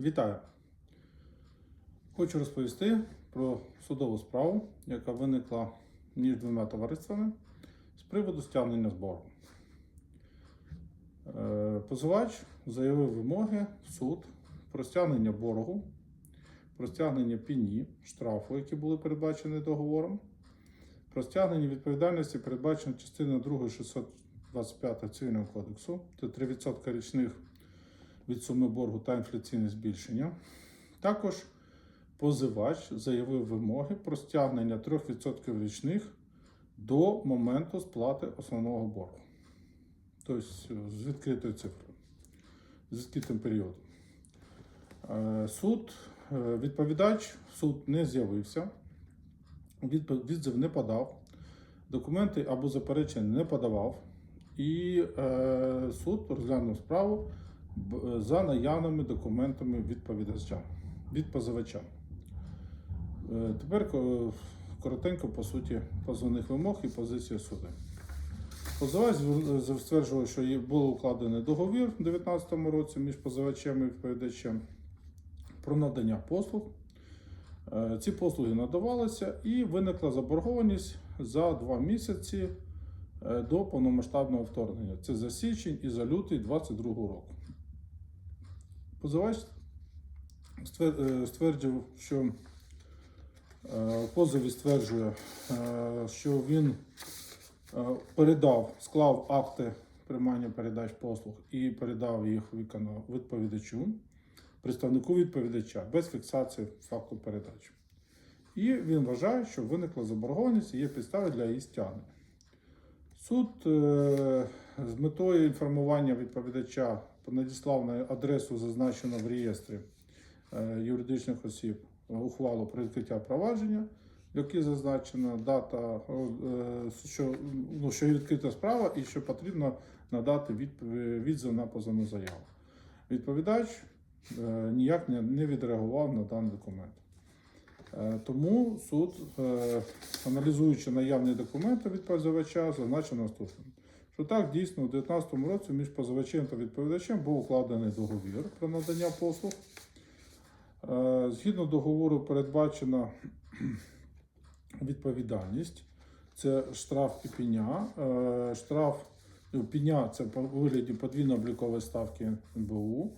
Вітаю! Хочу розповісти про судову справу, яка виникла між двома товариствами з приводу стягнення збору. Е, Позивач заявив вимоги в суд про стягнення боргу, про стягнення пені, штрафу, які були передбачені договором, про стягнення відповідальності, передбачено частиною 2 625 Цивільного кодексу, це 3% річних від суми боргу та інфляційне збільшення. Також позивач заявив вимоги про стягнення 3% річних до моменту сплати основного боргу. Тобто з відкритою цифрою, з відкритим періодом. Е, Суд, е, відповідач суд не з'явився, відзив не подав, документи або заперечення не подавав, і е, суд розглянув справу за наявними документами від позивача. Е, Тепер коротенько по суті позовних вимог і позиція суду. Позивач стверджував, що було укладений договір у 2019 році між позивачем і відповідачем про надання послуг. Е, Ці послуги надавалися і виникла заборгованість за два місяці е, до повномасштабного вторгнення. Це за січень і за лютий 2022 року. Позивач е, стверджував, що е, позові стверджує, е, що він передав, склав акти приймання передач послуг і передав їх виконав відповідачу, представнику відповідача без фіксації факту передачі. І він вважає, що виникла заборгованість і є підстави для її стягнення. Суд з метою інформування відповідача надіслав на адресу, зазначену в реєстрі е, юридичних осіб, е, ухвалу про відкриття провадження, в якій зазначена дата, е, що, ну, що відкрита справа і що потрібно надати відпов- відзив на позовну заяву. Відповідач е, ніяк не, відреагував на даний документ. Е, Тому суд, е, аналізуючи наявні документи від позивача, зазначив наступне. Що так, дійсно, у 2019 році між позивачем та відповідачем був укладений договір про надання послуг. Е, Згідно договору передбачена відповідальність. Це штраф і пеня. Е, Штраф ну, пеня це по вигляді подвійної облікової ставки НБУ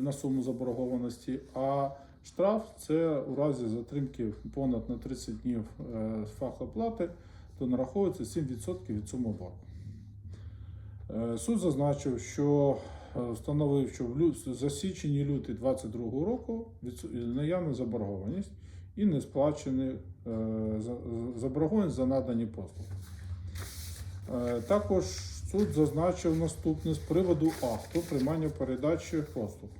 на суму заборгованості, а штраф це у разі затримки понад на 30 днів е, з факту оплати, то нараховується 7% від суми боргу. Е, Суд зазначив, що е, встановив, що в засічені за січень і лютий 2022 року наявна заборгованість і не сплачені е, заборгованість за надані послуги. Також суд зазначив наступне з приводу акту приймання передачі послуг.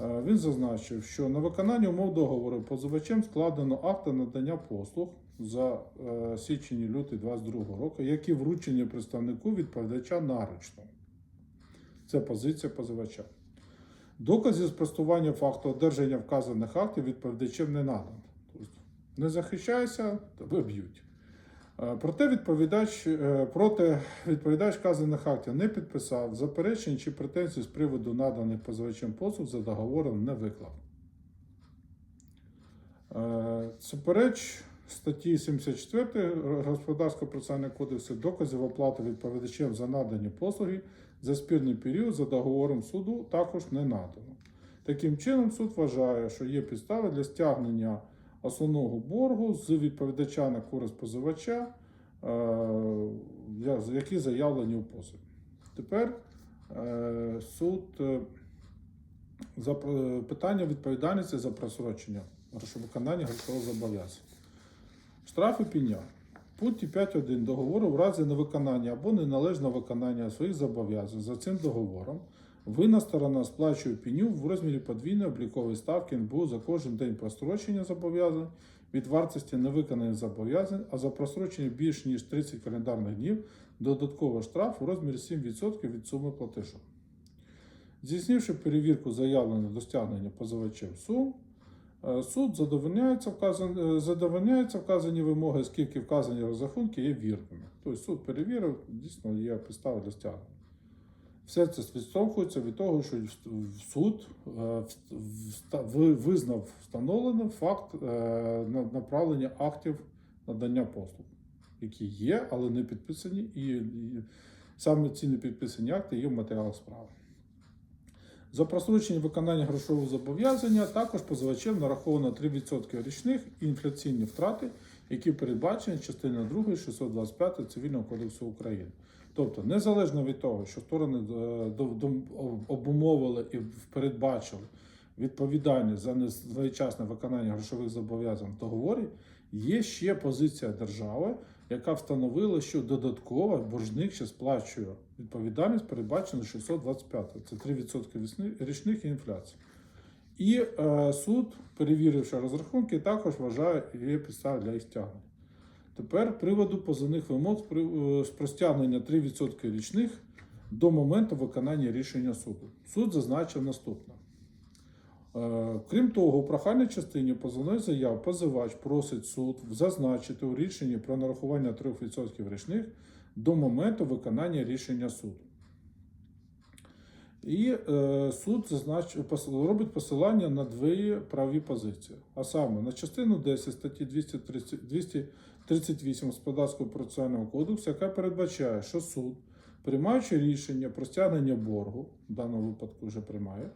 Е, Він зазначив, що на виконання умов договору позивачем складено акти надання послуг за е, січень лютий 2022 року, які вручені представнику відповідача наручно. Це позиція позивача. Доказів спростування факту одержання вказаних актів відповідачем не надано. Тобто не захищайся, тебе б'ють. Е, Проте відповідач, е, проти відповідач вказаних актів не підписав, заперечень чи претензій з приводу наданих позивачем послуг за договором не виклав. Е, Супереч статті 74 Господарського процесуального кодексу доказів оплати відповідачем за надані послуги за спірний період за договором суду також не надано. Таким чином, суд вважає, що є підстави для стягнення основного боргу з відповідача на користь позивача, е, які заявлені у позові. Тепер е, суд е, за питання відповідальності за просрочення виконання грошового зобов'язання. Штраф і. В пункті 5.1 договору в разі невиконання або неналежного виконання своїх зобов'язань за цим договором винна сторона сплачує пеню в розмірі подвійної облікової ставки НБУ за кожен день прострочення зобов'язань від вартості невиконаних зобов'язань, а за прострочення більш ніж 30 календарних днів додатково штраф у розмірі 7% від суми платежу. Здійснивши перевірку заявленого до стягнення позивачем сум, е, суд задовольняється, вказан, е, задовольняється вказані вимоги, оскільки вказані розрахунки є вірними. Тобто суд перевірив, дійсно є підстави для стягнення. Все це відштовхується від того, що в суд е, визнав встановленим факт е, направлення актів надання послуг, які є, але не підписані, і, саме ці непідписані акти є в матеріалах справи. За просрочення виконання грошового зобов'язання також позивачем нараховано 3% річних і інфляційні втрати, які передбачені частиною 2 625 Цивільного кодексу України. Тобто, незалежно від того, що сторони е, обумовили і передбачили відповідальність за несвоєчасне виконання грошових зобов'язань в договорі, є ще позиція держави, яка встановила, що додатково боржник ще сплачує відповідальність, передбачену 625. Це 3% вісни- річних і інфляції. І е, суд, перевіривши розрахунки, також вважає є підстав для їх стягнення. Тепер приводу позовних вимог е, з простягнення 3% річних до моменту виконання рішення суду. Суд зазначив наступне. Е, Крім того, у прохальній частині позовної заяви позивач просить суд зазначити у рішенні про нарахування 3% річних до моменту виконання рішення суду. І е, суд зазнач... робить посилання на дві праві позиції, а саме на частину 10 статті 230... 238 Господарського процесуального кодексу, яка передбачає, що суд, приймаючи рішення про стягнення боргу, в даному випадку вже приймає,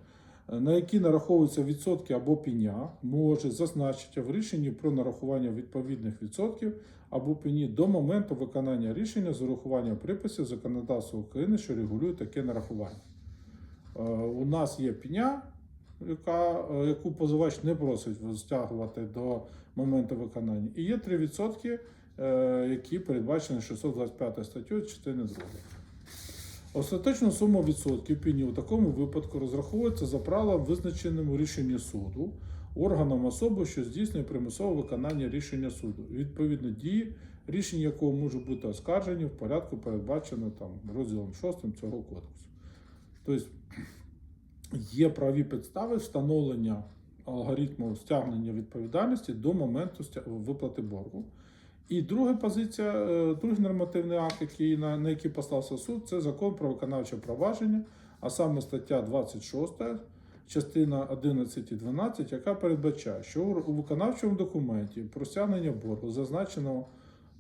е, на які нараховуються відсотки або пеня, може зазначити в рішенні про нарахування відповідних відсотків або пені до моменту виконання рішення з урахуванням приписів законодавства України, що регулює таке нарахування. Е, У нас є пеня, яка, е, яку позивач не просить стягувати до моменту виконання, і є 3%, е, які передбачені 625 статтю частини 2. Остаточна сума відсотків пені у такому випадку розраховується за правилом, визначеним у рішенні суду, органом особи, що здійснює примусове виконання рішення суду. Відповідно дії, рішення якого можуть бути оскаржені в порядку, передбачено там розділом 6 цього кодексу. Тобто є праві підстави встановлення алгоритму стягнення відповідальності до моменту виплати боргу. І друга позиція, е, другий нормативний акт, який, на, на який послався суд, це закон про виконавче провадження, а саме стаття 26, частина 11 і 12, яка передбачає, що у виконавчому документі про стягнення боргу зазначено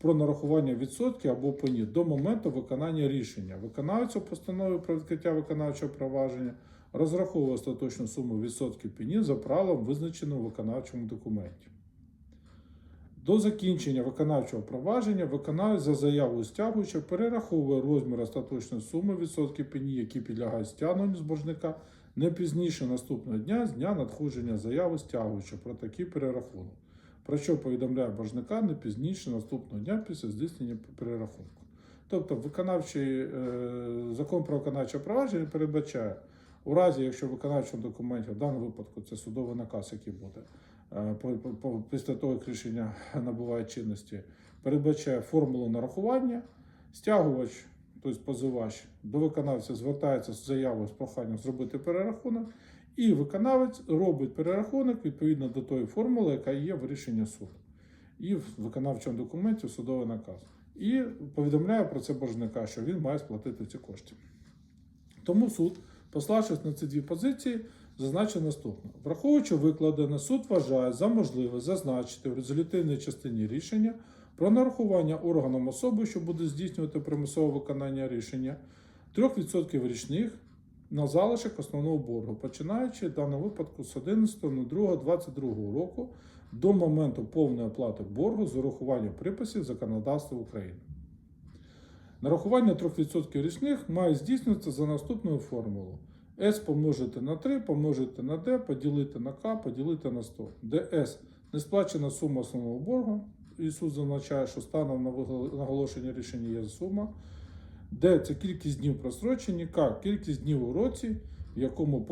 про нарахування відсотків або пені до моменту виконання рішення. Виконавець у постанові про відкриття виконавчого провадження розраховує остаточну суму відсотків пені за правилом, визначеним у виконавчому документі. До закінчення виконавчого провадження виконавець за заявою стягуюча перераховує розмір остаточної суми відсотків пені, які підлягають стягненню з боржника не пізніше наступного дня з дня надходження заяви стягуюча про такий перерахунок, про що повідомляє боржника не пізніше наступного дня після здійснення перерахунку. Тобто, виконавчий е, закон про виконавче провадження передбачає, у разі, якщо в виконавчому документі, в даному випадку це судовий наказ, який буде, е, після того, як рішення набуває чинності, передбачає формулу нарахування, стягувач, тобто позивач, до виконавця звертається з заявою з проханням зробити перерахунок, і виконавець робить перерахунок відповідно до тої формули, яка є в рішенні суду. І в виконавчому документі судовий наказ. І повідомляє про це боржника, що він має сплатити ці кошти. Тому суд, пославшись на ці дві позиції, зазначив наступне: враховуючи викладене, суд вважає за можливе зазначити в резолютивній частині рішення про нарахування органом особи, що буде здійснювати примусове виконання рішення 3% річних на залишок основного боргу, починаючи в даному випадку з 11.02.22 року до моменту повної оплати боргу з урахуванням приписів законодавства України. Нарахування 3% річних має здійснюватися за наступною формулою. S помножити на 3, помножити на D, поділити на К, поділити на 100. де S – несплачена сума основного боргу. І суд зазначає, що станом на наголошення рішення є сума. D – це кількість днів просрочені, К – кількість днів у році, в якому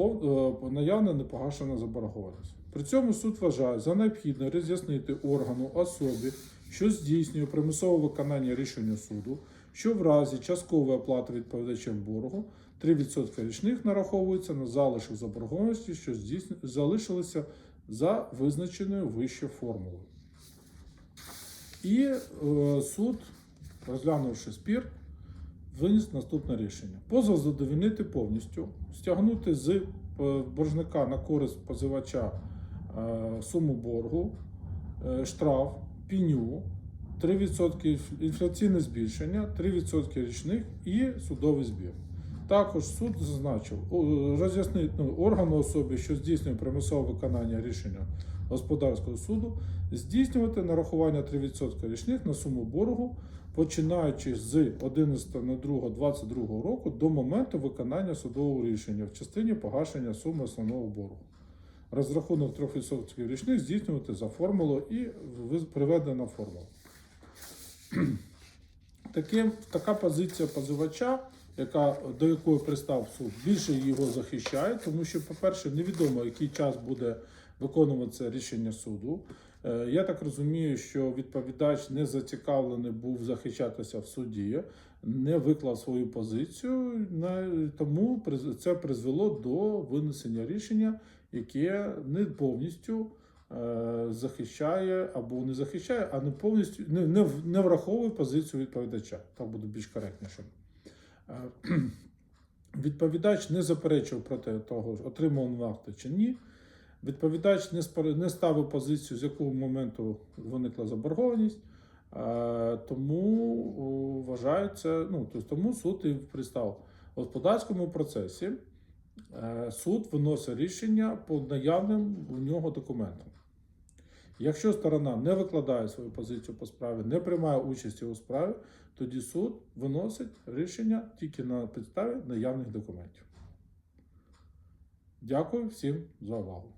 е, наявна непогашена заборгованість. При цьому суд вважає за необхідне роз'яснити органу особі, що здійснює примусове виконання рішення суду, що в разі часткової оплати відповідачем боргу 3% річних нараховується на залишок заборгованості, що здійсню... залишилися за визначеною вище формулою. І е, суд, розглянувши спір, виніс наступне рішення: позов задовільнити повністю, стягнути з е, боржника на користь позивача е, суму боргу, е, штраф, піню, 3% інфляційне збільшення, 3% річних і судовий збір. Також суд зазначив, роз'яснити ну, органу особі, що здійснює примусове виконання рішення господарського суду, здійснювати нарахування 3% річних на суму боргу, починаючи з 11.02.22 року до моменту виконання судового рішення в частині погашення суми основного боргу. Розрахунок 3% річних здійснювати за формулою і приведена формула. Таким, така позиція позивача, яка, до якої пристав суд, більше його захищає, тому що, по-перше, невідомо, який час буде виконуватися рішення суду. Е, Я так розумію, що відповідач не зацікавлений був захищатися в суді, не виклав свою позицію, тому це призвело до винесення рішення, яке не повністю е, захищає або не захищає, а не повністю не, не, враховує позицію відповідача. Так буде більш коректніше. Е, Відповідач не заперечував проти того, отримав акти чи ні. Відповідач не, ставив позицію, з якого моменту виникла заборгованість. Е, Тому вважається, ну, тому суд і пристав в господарському процесі. е, Суд виносить рішення по наявним у нього документам. Якщо сторона не викладає свою позицію по справі, не приймає участі у справі, тоді суд виносить рішення тільки на підставі наявних документів. Дякую всім за увагу.